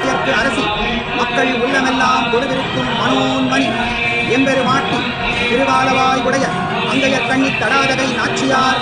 இயற்கு அரசி மக்கள் உள்ளமெல்லாம் கொடுவிருக்கும் மனோன்மணி எம்பெருமாட்டி திருவாலவாய் உடைய அங்கைய கண்ணி தடாதகை நாச்சியார்